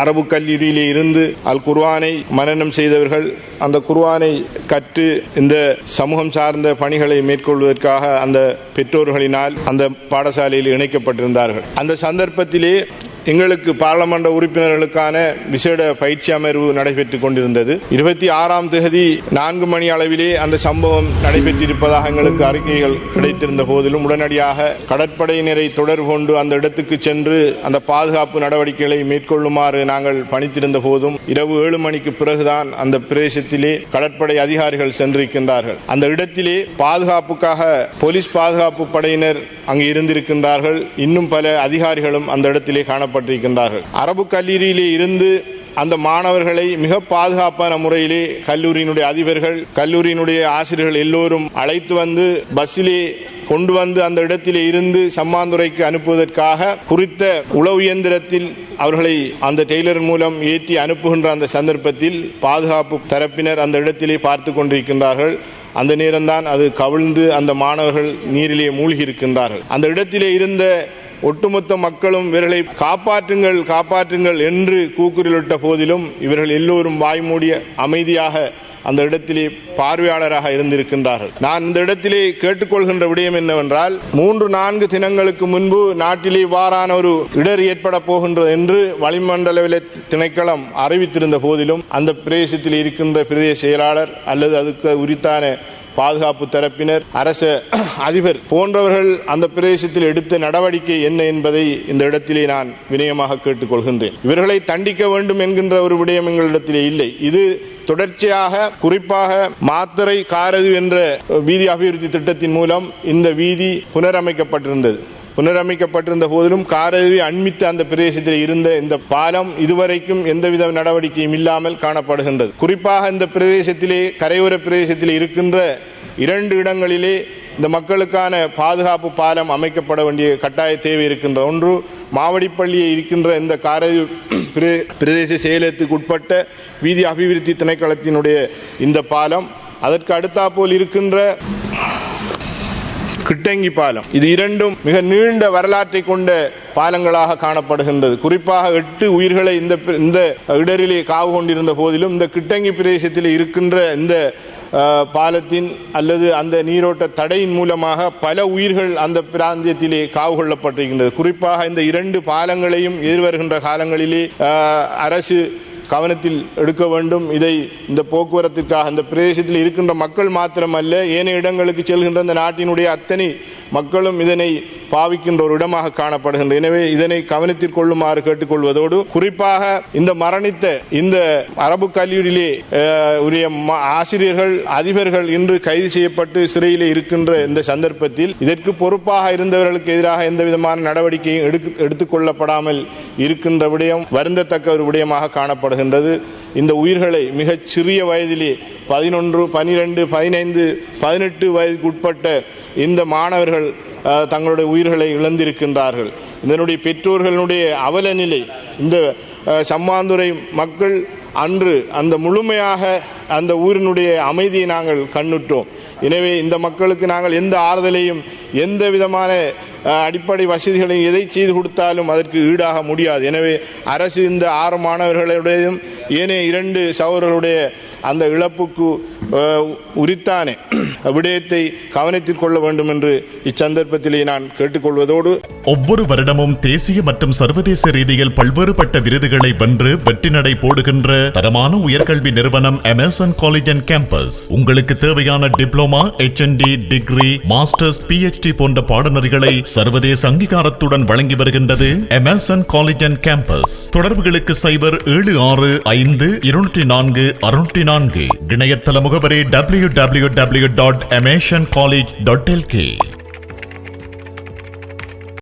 அரபு கல்லூரியிலே இருந்து அல் குர்வானை மனநம் செய்தவர்கள் அந்த குர்வானை கற்று இந்த சமூகம் சார்ந்த பணிகளை மேற்கொள்வதற்காக அந்த பெற்றோர்களினால் அந்த பாடசாலையில் இணைக்கப்பட்டிருந்தார்கள். அந்த சந்தர்ப்பத்திலே எங்களுக்கு பாராளுமன்ற உறுப்பினர்களுக்கான விசேட பயிற்சி அமர்வு நடைபெற்றுக் கொண்டிருந்தது. இருபத்தி ஆறாம் தேதி நான்கு மணி அளவிலே அந்த சம்பவம் நடைபெற்றிருப்பதாக எங்களுக்கு அறிக்கைகள் கிடைத்திருந்த போதிலும் உடனடியாக கடற்படையினரை தொடர்பு கொண்டு அந்த இடத்துக்கு சென்று அந்த பாதுகாப்பு நடவடிக்கைகளை மேற்கொள்ளுமாறு நாங்கள் பணித்திருந்த போதும் இரவு ஏழு மணிக்கு பிறகுதான் அந்த பிரதேசத்திலே கடற்படை அதிகாரிகள் சென்றிருக்கின்றார்கள். அந்த இடத்திலே பாதுகாப்புக்காக போலீஸ் பாதுகாப்பு படையினர் அங்கு இருந்திருக்கின்றார்கள். இன்னும் பல அதிகாரிகளும் அந்த இடத்திலே காணப்பட்டிருக்கின்றார்கள் அரபு கல்லூரியிலே இருந்து அந்த மாணவர்களை மிக பாதுகாப்பான முறையிலே கல்லூரியினுடைய அதிபர்கள் கல்லூரியினுடைய ஆசிரியர்கள் எல்லோரும் அழைத்து வந்து பஸ்ஸிலே கொண்டு வந்து அந்த இடத்திலே இருந்து சம்மாந்துறைக்கு அனுப்புவதற்காக குறித்த உளவு இயந்திரத்தில் அவர்களை அந்த டெய்லர் மூலம் ஏற்றி அனுப்புகின்ற அந்த சந்தர்ப்பத்தில் பாதுகாப்பு தரப்பினர் அந்த இடத்திலே பார்த்து கொண்டிருக்கின்றார்கள். அந்த நேரம்தான் அது கவிழ்ந்து அந்த மாணவர்கள் நீரிலே மூழ்கி இருக்கின்றார்கள் அந்த இடத்திலே இருந்த ஒட்டுமொத்த மக்களும் இவர்களை காப்பாற்றுங்கள் காப்பாற்றுங்கள் என்று கூக்குரலிட்ட போதிலும் இவர்கள் எல்லோரும் வாய்மூடிய அமைதியாக அந்த இடத்திலே பார்வையாளராக இருந்திருக்கின்றார்கள். நான் இந்த இடத்திலே கேட்டுக்கொள்கின்ற விடயம் என்னவென்றால் மூன்று நான்கு தினங்களுக்கு முன்பு நாட்டிலே இவ்வாறான ஒரு இடர் ஏற்பட போகின்றது என்று வளிமண்டல திணைக்களம் அறிவித்திருந்த போதிலும் அந்த பிரதேசத்தில் இருக்கின்ற பிரதேச செயலாளர் அல்லது அதுக்கு உரித்தான பாதுகாப்பு தரப்பினர் அரச அதிபர் போன்றவர்கள் அந்த பிரதேசத்தில் எடுத்த நடவடிக்கை என்ன என்பதை இந்த இடத்திலே நான் வினயமாக கேட்டுக்கொள்கின்றேன். இவர்களை தண்டிக்க வேண்டும் என்கின்ற ஒரு விடயம் எங்களிடத்திலே இல்லை. இது தொடர்ச்சியாக குறிப்பாக மாத்தரை காரது என்ற வீதி அபிவிருத்தி திட்டத்தின் மூலம் இந்த வீதி புனரமைக்கப்பட்டிருந்தது. புனரமைக்கப்பட்டிருந்த போதிலும் காரவி அண்மித்த அந்த பிரதேசத்தில் இருந்த இந்த பாலம் இதுவரைக்கும் எந்தவித நடவடிக்கையும் இல்லாமல் காணப்படுகின்றது. குறிப்பாக இந்த பிரதேசத்திலே கரையோர பிரதேசத்தில் இருக்கின்ற இரண்டு இடங்களிலே இந்த மக்களுக்கான பாதுகாப்பு பாலம் அமைக்கப்பட வேண்டிய கட்டாய தேவை இருக்கின்ற ஒன்று மாவடிப்பள்ளியை இருக்கின்ற இந்த காரவி பிரதேச செயலத்துக்கு உட்பட்ட வீதி அபிவிருத்தி திணைக்களத்தினுடைய இந்த பாலம். அதற்கு அடுத்தாப்போல் இருக்கின்ற கிட்டங்கி பாலம். இது இரண்டும் மிக நீண்ட வரலாற்றை கொண்ட பாலங்களாக காணப்படுகின்றது. குறிப்பாக எட்டு உயிர்களை இந்த இந்த இடரிலே காவு கொண்டிருந்த போதிலும் இந்த கிட்டங்கி பிரதேசத்தில் இருக்கின்ற இந்த பாலத்தின் அல்லது அந்த நீரோட்ட தடையின் மூலமாக பல உயிர்கள் அந்த பிராந்தியத்திலே காவு கொள்ளப்பட்டிருக்கின்றது. குறிப்பாக இந்த இரண்டு பாலங்களையும் எதிர்வருகின்ற காலங்களிலே அரசு கவனத்தில் எடுக்க வேண்டும். இதை இந்த போக்குவரத்திற்காக இந்த பிரதேசத்தில் இருக்கின்ற மக்கள் மாத்திரமல்ல ஏனைய இடங்களுக்கு செல்கின்ற இந்த நாட்டினுடைய அத்தனை மக்களும் இதனை பாவிக்கின்ற ஒரு இடமாக காணப்படுகின்ற எனவே இதனை கவனத்தில் கொள்ளுமாறு கேட்டுக்கொள்வதோடு குறிப்பாக இந்த மரணித்த இந்த அரபு கல்லூரியிலே உரிய ஆசிரியர்கள் அதிபர்கள் இன்று கைது செய்யப்பட்டு சிறையிலே இருக்கின்ற இந்த சந்தர்ப்பத்தில் இதற்கு பொறுப்பாக இருந்தவர்களுக்கு எதிராக எந்த விதமான நடவடிக்கையும் எடுத்துக் கொள்ளப்படாமல் இருக்கின்ற விடயம் வருந்தத்தக்க ஒரு விடயமாக காணப்படுகின்றது. இந்த உயிர்களை மிகச் சிறிய வயதிலே பதினொன்று பனிரெண்டு பதினைந்து பதினெட்டு வயதுக்கு உட்பட்ட இந்த மாணவர்கள் தங்களுடைய உயிர்களை இழந்திருக்கின்றார்கள். இதனுடைய பெற்றோர்களுடைய அவல நிலை இந்த சம்மாந்துறை மக்கள் அன்று அந்த முழுமையாக அந்த ஊரினுடைய அமைதியை நாங்கள் கண்ணுற்றோம் எனவே இந்த மக்களுக்கு நாங்கள் எந்த ஆறுதலையும் எந்த விதமான அடிப்படை வசதிகளையும் எதை செய்து கொடுத்தாலும் அதற்கு ஈடாக முடியாது. எனவே அரசு இந்த ஆறு மாணவர்களுடையதும் ஏனைய இரண்டு சகோதரர்களுடைய அந்த இழப்புக்கு உரித்தான. விடயத்தை கவனத்தில் கொள்ள வேண்டும் என்று இச்சந்தர்ப்பத்திலே நான் கேட்டுக்கொள்வதோடு. ஒவ்வொரு வருடமும் தேசிய மற்றும் சர்வதேச ரீதியில் பல்வேறுபட்ட விருதுகளை வென்று வெற்றி நடை போடுகின்ற தரமான உயர்கல்வி நிறுவனம் அமேசான் காலேஜ் அண்ட் கேம்பஸ் உங்களுக்கு தேவையான diploma HND degree masters PhD போன்ற பாடநெறிகளை சர்வதேச அங்கீகாரத்துடன் வழங்கி வருகின்றது அமேசான் காலேஜ் அண்ட் கேம்பஸ் தொடர்புகளுக்கு சைபர் ஏழு ஆறு ஐந்து இருநூற்றி நான்கு அறுநூற்றி நான்கு இணையதள முகவரி W W W dot Amazon college dot LK